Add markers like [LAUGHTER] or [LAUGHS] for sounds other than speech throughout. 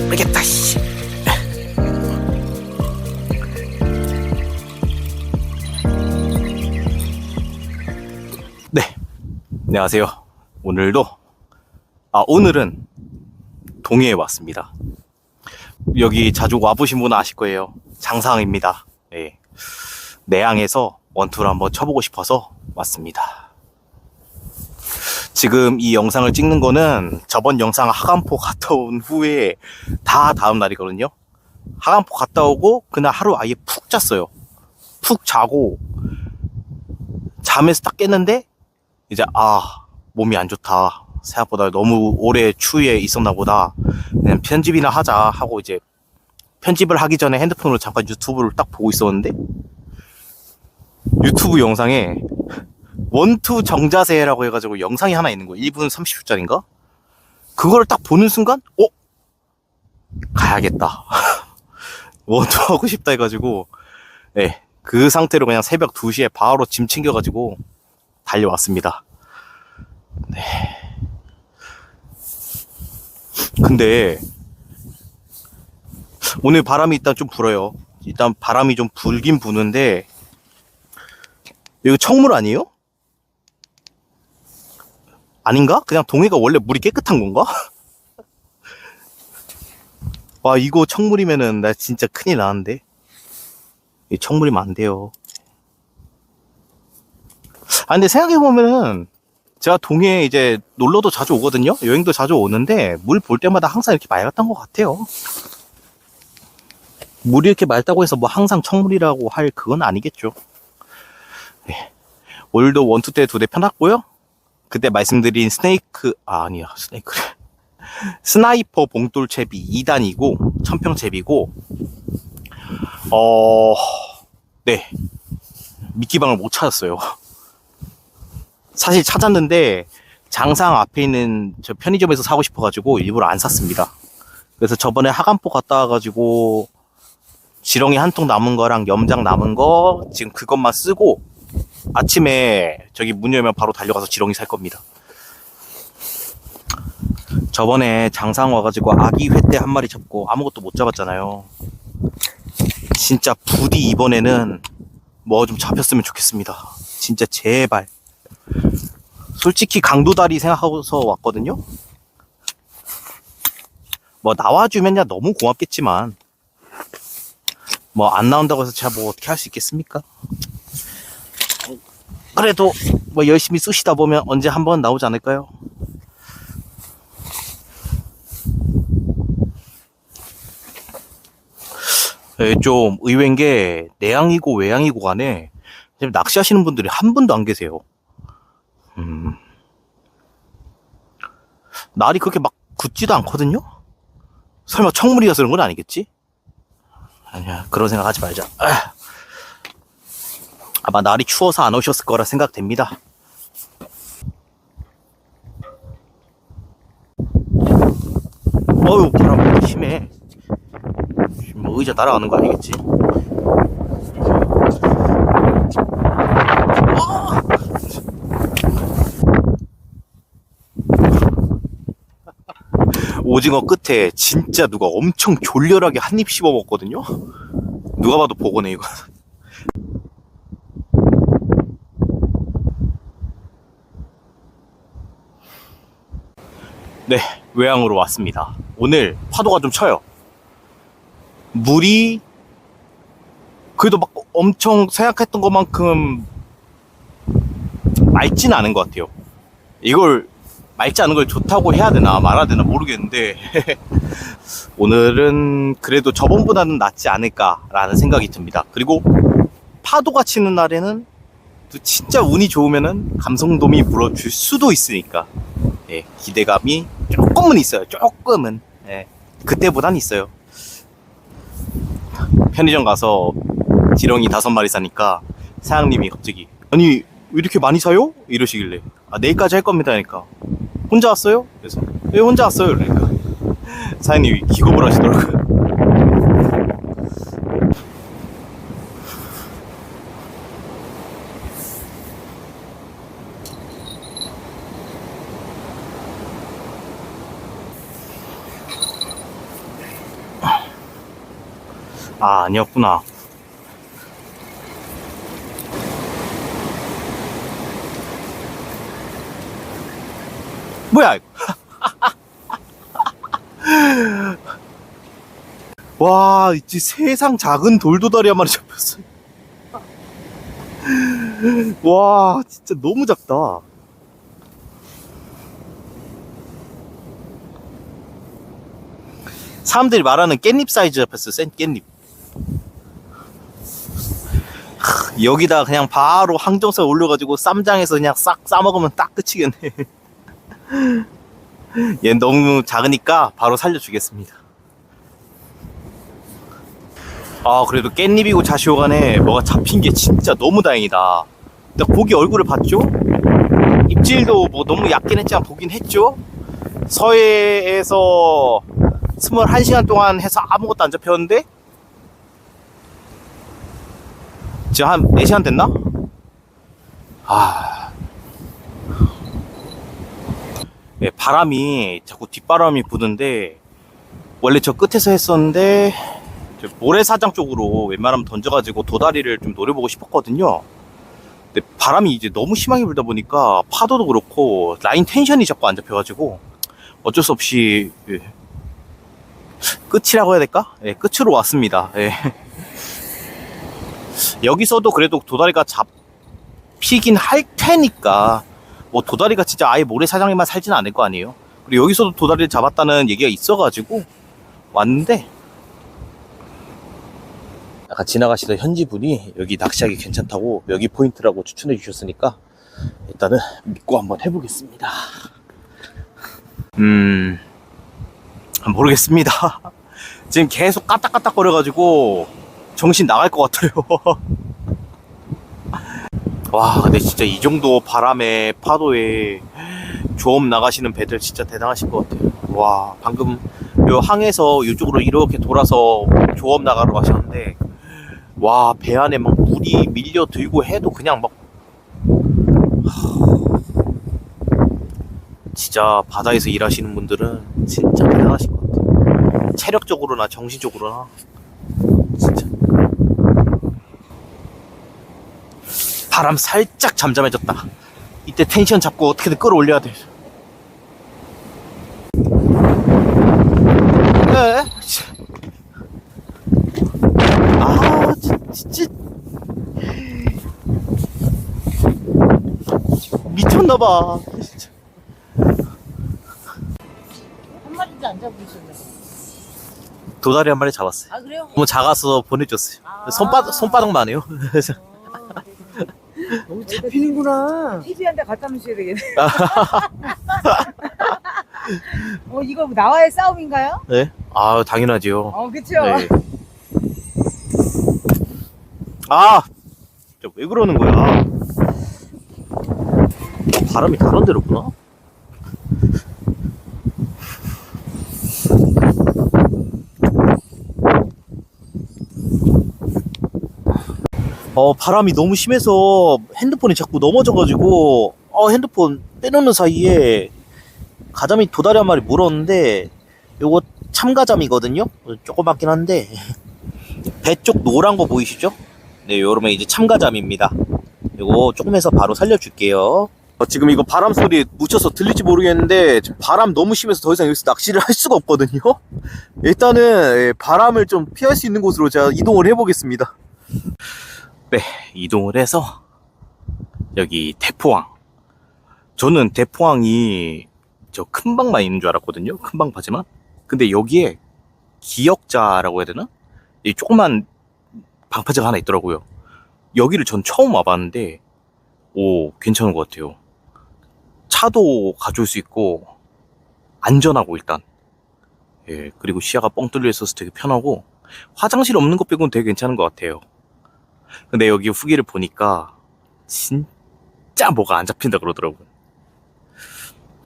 모르겠다 씨. 네. 안녕하세요. 오늘도 아 오늘은 동해에 왔습니다. 여기 자주 와보신 분은 아실 거예요. 장상입니다. 네. 내양에서 원투를 한번 쳐보고 싶어서 왔습니다 지금 이 영상을 찍는 거는 저번 영상 하간포 갔다 온 후에 다 다음 날이거든요. 하간포 갔다 오고 그날 하루 아예 푹 잤어요. 푹 자고 잠에서 딱 깼는데 이제 아 몸이 안 좋다. 생각보다 너무 오래 추위에 있었나 보다. 그냥 편집이나 하자 하고 이제 편집을 하기 전에 핸드폰으로 잠깐 유튜브를 딱 보고 있었는데 유튜브 영상에 원투 정자세라고 해가지고 영상이 하나 있는 거예요. 1분 30초짜리인가? 그거를 딱 보는 순간, 어? 가야겠다. [LAUGHS] 원투 하고 싶다 해가지고, 네, 그 상태로 그냥 새벽 2시에 바로 짐 챙겨가지고 달려왔습니다. 네. 근데, 오늘 바람이 일단 좀 불어요. 일단 바람이 좀 불긴 부는데, 이거 청물 아니에요? 아닌가? 그냥 동해가 원래 물이 깨끗한 건가? [LAUGHS] 와 이거 청물이면은 나 진짜 큰일 나는데 이 청물이면 안 돼요 아 근데 생각해보면은 제가 동해 이제 놀러도 자주 오거든요 여행도 자주 오는데 물 볼 때마다 항상 이렇게 맑았던 것 같아요 물이 이렇게 맑다고 해서 뭐 항상 청물이라고 할 그건 아니겠죠 네. 오늘도 원투 때 두대 펴놨고요 그때 말씀드린 스네이크 아 아니야 스네이크. [LAUGHS] 스나이퍼 봉돌 채비 2단이고 천평 채비고 어 네. 미끼방을 못 찾았어요. [LAUGHS] 사실 찾았는데 장상 앞에 있는 저 편의점에서 사고 싶어가지고 일부러 안 샀습니다. 그래서 저번에 하간포 갔다 와가지고 지렁이 한 통 남은 거랑 염장 남은 거 지금 그것만 쓰고 아침에 저기 문 열면 바로 달려가서 지렁이 살 겁니다. 저번에 장상 와가지고 아기 회 때 한 마리 잡고 아무것도 못 잡았잖아요. 진짜 부디 이번에는 뭐 좀 잡혔으면 좋겠습니다. 진짜 제발. 솔직히 강도다리 생각하고서 왔거든요. 뭐 나와주면 야 너무 고맙겠지만 뭐 안 나온다고 해서 제가 뭐 어떻게 할 수 있겠습니까? 그래도 뭐 열심히 쑤시다 보면 언제 한번 나오지 않을까요? 네, 좀 의외인 게 내양이고 외양이고 간에 지금 낚시하시는 분들이 한 분도 안 계세요. 음. 날이 그렇게 막 굳지도 않거든요? 설마 청물이어서 그런 건 아니겠지? 아니야, 그런 생각 하지 말자. 아. 아마 날이 추워서 안 오셨을 거라 생각됩니다. 어우, 바람 심해. 뭐 의자 날아가는 거 아니겠지? 아! 오징어 끝에 진짜 누가 엄청 졸렬하게 한 입 씹어 먹거든요? 누가 봐도 보고네, 이거. 네, 외항으로 왔습니다. 오늘 파도가 좀 쳐요. 물이 그래도 막 엄청 생각했던 것만큼 맑지는 않은 것 같아요. 이걸 맑지 않은 걸 좋다고 해야 되나 말아야 되나 모르겠는데 [LAUGHS] 오늘은 그래도 저번보다는 낫지 않을까라는 생각이 듭니다. 그리고 파도가 치는 날에는 또 진짜 운이 좋으면은 감성돔이 물어줄 수도 있으니까 예, 기대감이 조금은 있어요. 조금은. 예, 그때보단 있어요. 편의점 가서 지렁이 다섯 마리 사니까 사장님이 갑자기 아니 왜 이렇게 많이 사요? 이러시길래 아 내일까지 할 겁니다 하니까 혼자 왔어요? 그래서 왜 혼자 왔어요? 그러니까 [LAUGHS] 사장님이 기겁을 하시더라고요. 아, 아니었구나. 뭐야, 이거. [LAUGHS] 와, 이제 세상 작은 돌도다리 한 마리 잡혔어. [LAUGHS] 와, 진짜 너무 작다. 사람들이 말하는 깻잎 사이즈 잡혔어, 센 깻잎. 하, 여기다 그냥 바로 항정살 올려가지고 쌈장에서 그냥 싹 싸먹으면 딱 끝이겠네. [LAUGHS] 얘 너무 작으니까 바로 살려주겠습니다. 아, 그래도 깻잎이고 자시오간에 뭐가 잡힌 게 진짜 너무 다행이다. 나 고기 얼굴을 봤죠? 입질도 뭐 너무 얕긴 했지만 보긴 했죠? 서해에서 21시간 동안 해서 아무것도 안 잡혔는데? 지금 한 4시간 됐나? 아. 예, 바람이 자꾸 뒷바람이 부는데, 원래 저 끝에서 했었는데, 저 모래사장 쪽으로 웬만하면 던져가지고 도다리를 좀 노려보고 싶었거든요. 근데 바람이 이제 너무 심하게 불다 보니까 파도도 그렇고 라인 텐션이 자꾸 안 잡혀가지고 어쩔 수 없이 예, 끝이라고 해야 될까? 예, 끝으로 왔습니다. 예. 여기서도 그래도 도다리가 잡히긴 할 테니까 뭐 도다리가 진짜 아예 모래사장에만 살지는 않을 거 아니에요. 그리고 여기서도 도다리를 잡았다는 얘기가 있어가지고 왔는데 아까 지나가시던 현지 분이 여기 낚시하기 괜찮다고 여기 포인트라고 추천해 주셨으니까 일단은 믿고 한번 해보겠습니다. 음, 모르겠습니다. [LAUGHS] 지금 계속 까딱까딱 거려가지고 정신 나갈 것 같아요. [LAUGHS] 와, 근데 진짜 이 정도 바람에 파도에 조업 나가시는 배들 진짜 대단하실 것 같아요. 와, 방금 요 항에서 이쪽으로 이렇게 돌아서 조업 나가러 가셨는데 와, 배 안에 막 물이 밀려 들고 해도 그냥 막 하... 진짜 바다에서 일하시는 분들은 진짜 대단하신 것 같아요. 체력적으로나 정신적으로나 진짜 바람 살짝 잠잠해졌다. 이때 텐션 잡고 어떻게든 끌어올려야 돼. 에? 아, 진짜. 미쳤나봐. 진짜. 한 마리도 안 잡으셨네. 도다리 한 마리 잡았어요. 아 그래요? 너무 작아서 보내줬어요. 아. 손바닥, 손바닥만 해요. [LAUGHS] 그래서 너무 잡히는구나. TV한테 갖다 놓으셔야 되겠네. [LAUGHS] [LAUGHS] 어 이거 나와의 싸움인가요? 네. 아, 당연하지요. 어 그쵸. 네. 아! 진짜 왜 그러는 거야? 어, 바람이 다른 데로구나? 어, 바람이 너무 심해서 핸드폰이 자꾸 넘어져가지고, 어, 핸드폰 빼놓는 사이에 가자미 도다리 한 마리 물었는데, 요거 참가자미거든요? 조그맣긴 한데, [LAUGHS] 배 쪽 노란 거 보이시죠? 네, 요러면 이제 참가자미입니다. 요거 조금 해서 바로 살려줄게요. 어, 지금 이거 바람 소리 묻혀서 들릴지 모르겠는데, 바람 너무 심해서 더 이상 여기서 낚시를 [LAUGHS] 할 수가 없거든요? 일단은, 예, 바람을 좀 피할 수 있는 곳으로 제가 이동을 해보겠습니다. 네, 이동을 해서, 여기 대포항. 저는 대포항이 저 큰 방만 있는 줄 알았거든요? 큰방 바지만? 근데 여기에 기역자라고 해야 되나? 이 조그만 방파제가 하나 있더라고요. 여기를 전 처음 와봤는데, 오, 괜찮은 것 같아요. 차도 가져올 수 있고, 안전하고, 일단. 예, 그리고 시야가 뻥 뚫려 있어서 되게 편하고, 화장실 없는 것 빼고는 되게 괜찮은 것 같아요. 근데 여기 후기를 보니까, 진짜 뭐가 안 잡힌다 그러더라고요.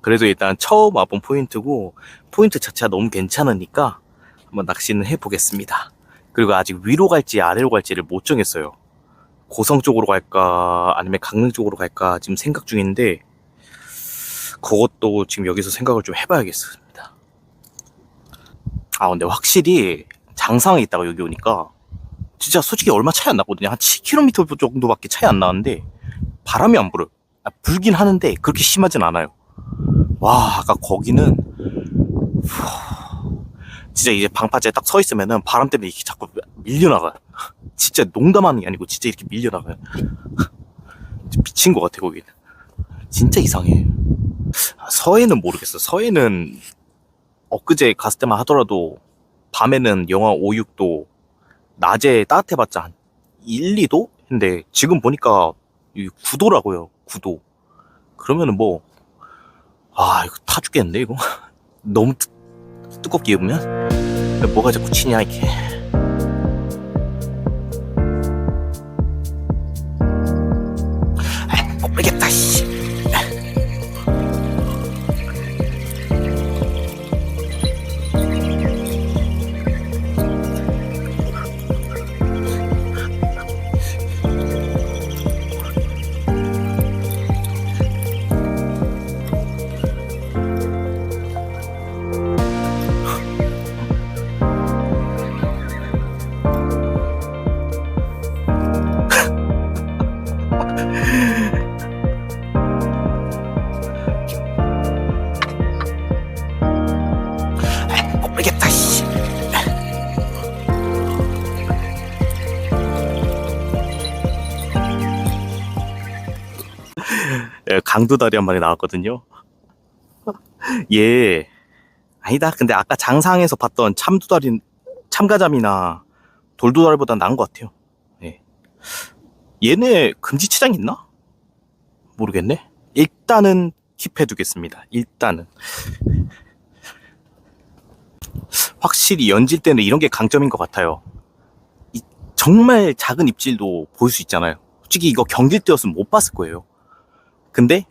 그래도 일단 처음 와본 포인트고, 포인트 자체가 너무 괜찮으니까, 한번 낚시는 해보겠습니다. 그리고 아직 위로 갈지 아래로 갈지를 못 정했어요. 고성 쪽으로 갈까 아니면 강릉 쪽으로 갈까 지금 생각 중인데 그것도 지금 여기서 생각을 좀 해봐야겠습니다. 아 근데 확실히 장상에 있다가 여기 오니까 진짜 솔직히 얼마 차이 안 나거든요. 한 7km 정도밖에 차이 안 나는데 바람이 안 불어요. 아, 불긴 하는데 그렇게 심하진 않아요. 와, 아까 거기는 후, 진짜 이제 방파제에 딱 서 있으면은 바람 때문에 이렇게 자꾸 밀려나가요. [LAUGHS] 진짜 농담하는 게 아니고 진짜 이렇게 밀려나가요. [LAUGHS] 미친 것 같아, 거기는. 진짜 이상해. 서해는 모르겠어. 서해는 엊그제 갔을 때만 하더라도 밤에는 영하 5, 6도, 낮에 따뜻해봤자 한 1, 2도? 근데 지금 보니까 9도라고요. 9도. 그러면은 뭐, 아, 이거 타 죽겠는데, 이거? [LAUGHS] 너무 뜨, 뜨겁게 입으면? 뭐가 자꾸 치냐, 이게. 강도다리 한 마리 나왔거든요. 얘 [LAUGHS] 아니다. 근데 아까 장상에서 봤던 참두다리, 참가자미나 돌도다리보다 나은 것 같아요. 예. 얘네 금지치장 있나? 모르겠네. 일단은 킵해두겠습니다. 일단은. 확실히 연질 때는 이런 게 강점인 것 같아요. 이 정말 작은 입질도 볼 수 있잖아요. 솔직히 이거 경질 때였으면 못 봤을 거예요. 근데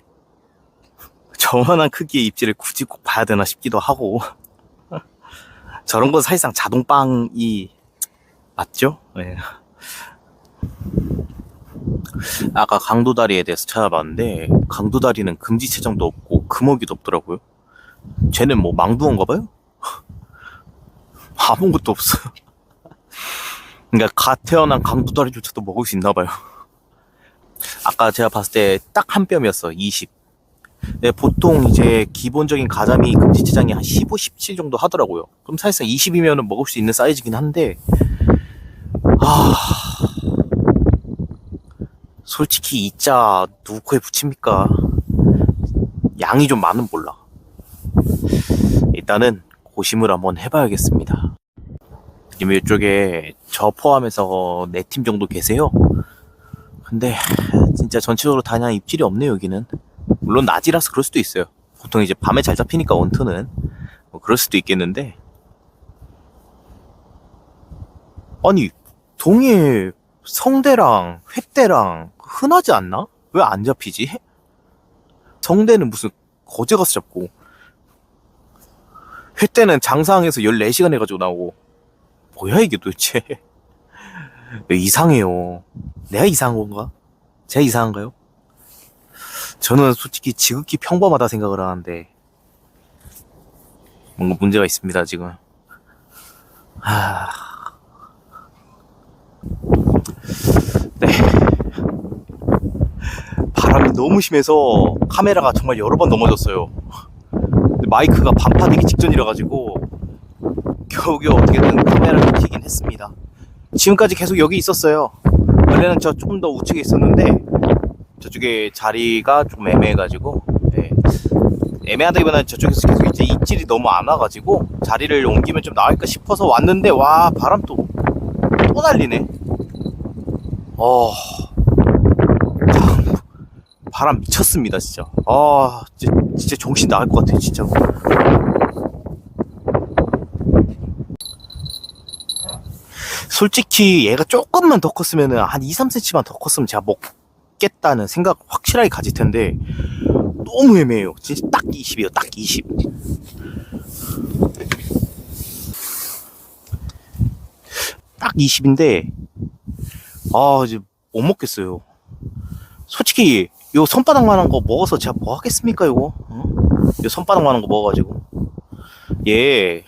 저만한 크기의 입질을 굳이 꼭 봐야 되나 싶기도 하고 저런 건 사실상 자동빵이 맞죠? 네. 아까 강도다리에 대해서 찾아봤는데 강도다리는 금지체장도 없고 금어기도 없더라고요. 쟤는 뭐 망두어인가 봐요? [LAUGHS] 아무것도 없어요. 그러니까 갓 태어난 강도다리조차도 먹을 수 있나 봐요. 아까 제가 봤을 때 딱 한 뼘이었어. 20. 네, 보통 이제 기본적인 가자미 금지체장이 한 15, 17 정도 하더라고요. 그럼 사실상 20이면은 먹을 수 있는 사이즈긴 한데, 아, 솔직히 이자 누구 코에 붙입니까? 양이 좀 많은 몰라. 일단은 고심을 한번 해봐야겠습니다. 지금 이쪽에 저 포함해서 네팀 정도 계세요. 근데 진짜 전체적으로 다 그냥 입질이 없네요 여기는. 물론 낮이라서 그럴 수도 있어요. 보통 이제 밤에 잘 잡히니까 원투는 뭐 그럴 수도 있겠는데. 아니 동해 성대랑 횟대랑 흔하지 않나? 왜 안 잡히지? 성대는 무슨 거제 가서 잡고 횟대는 장상에서 14시간 해가지고 나오고 뭐야 이게 도대체 이상해요? 내가 이상한 건가? 제가 이상한가요? 저는 솔직히 지극히 평범하다 생각을 하는데 뭔가 문제가 있습니다 지금. 하... 네. 바람이 너무 심해서 카메라가 정말 여러 번 넘어졌어요. 마이크가 반파되기 직전이라 가지고 겨우겨우 어떻게든 카메라를 켜긴 했습니다 지금까지 계속 여기 있었어요. 원래는 저 조금 더 우측에 있었는데 저쪽에 자리가 좀 애매해가지고 예. 애매하다기보다는 저쪽에서 계속 이제 입질이 너무 안 와가지고 자리를 옮기면 좀 나을까 싶어서 왔는데 와 바람 또또 날리네. 어. 바람 미쳤습니다 진짜. 아 진짜, 진짜 정신 나갈 것 같아 진짜 솔직히 얘가 조금만 더 컸으면 한 2, 3cm만 더 컸으면 제가 먹겠다는 생각 확실하게 가질 텐데 너무 애매해요. 진짜 딱 20이에요. 딱 20. 딱 20인데 아 이제 못 먹겠어요. 솔직히 요 손바닥만한 거 먹어서 제가 뭐 하겠습니까 이거? 어? 요 손바닥만한 거 먹어가지고 예,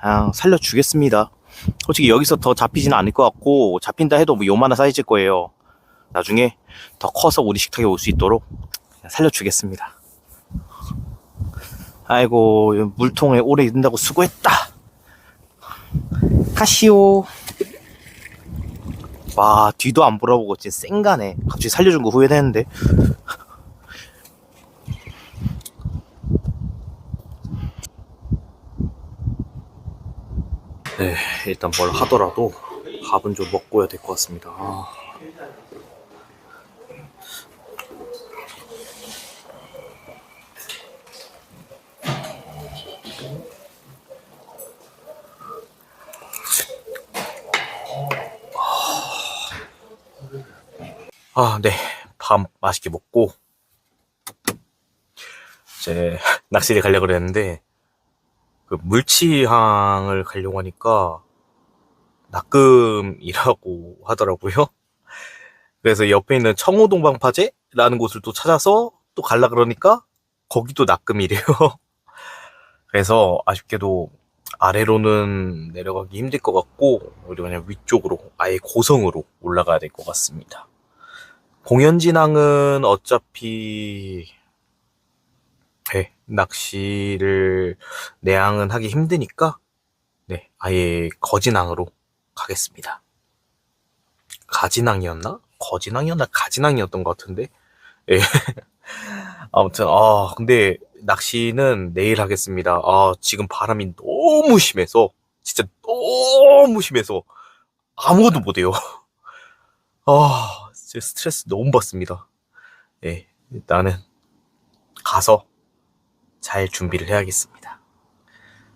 그냥 살려주겠습니다. 솔직히 여기서 더 잡히지는 않을 것 같고 잡힌다 해도 뭐 요만한 사이즈일 거예요. 나중에 더 커서 우리 식탁에 올 수 있도록 살려주겠습니다. 아이고 물통에 오래 있는다고 수고했다. 가시오. 와 뒤도 안 돌아보고 진짜 쌩가네. 갑자기 살려준 거 후회되는데. 네, 일단 뭘 하더라도 밥은 좀 먹고 해야 될 것 같습니다. 아. 아, 네. 밥 맛있게 먹고 이제 낚시를 가려고 그랬는데 그 물치항을 가려고 하니까 낙금이라고 [LAUGHS] 하더라고요. 그래서 옆에 있는 청호동방파제라는 곳을 또 찾아서 또 갈라 그러니까 거기도 낙금이래요. [LAUGHS] 그래서 아쉽게도 아래로는 내려가기 힘들 것 같고 우리 그냥 위쪽으로 아예 고성으로 올라가야 될 것 같습니다. 공연 진항은 어차피 배 낚시를 내항은 하기 힘드니까 네 아예 거진항으로 가겠습니다. 가진항이었나? 거진항이었나? 가진항이었던 것 같은데 예 [LAUGHS] 아무튼 아 근데 낚시는 내일 하겠습니다. 아 지금 바람이 너무 심해서 진짜 너무 심해서 아무것도 못해요. [LAUGHS] 아 진짜 스트레스 너무 받습니다. 예 일단은 가서 잘 준비를 해야겠습니다.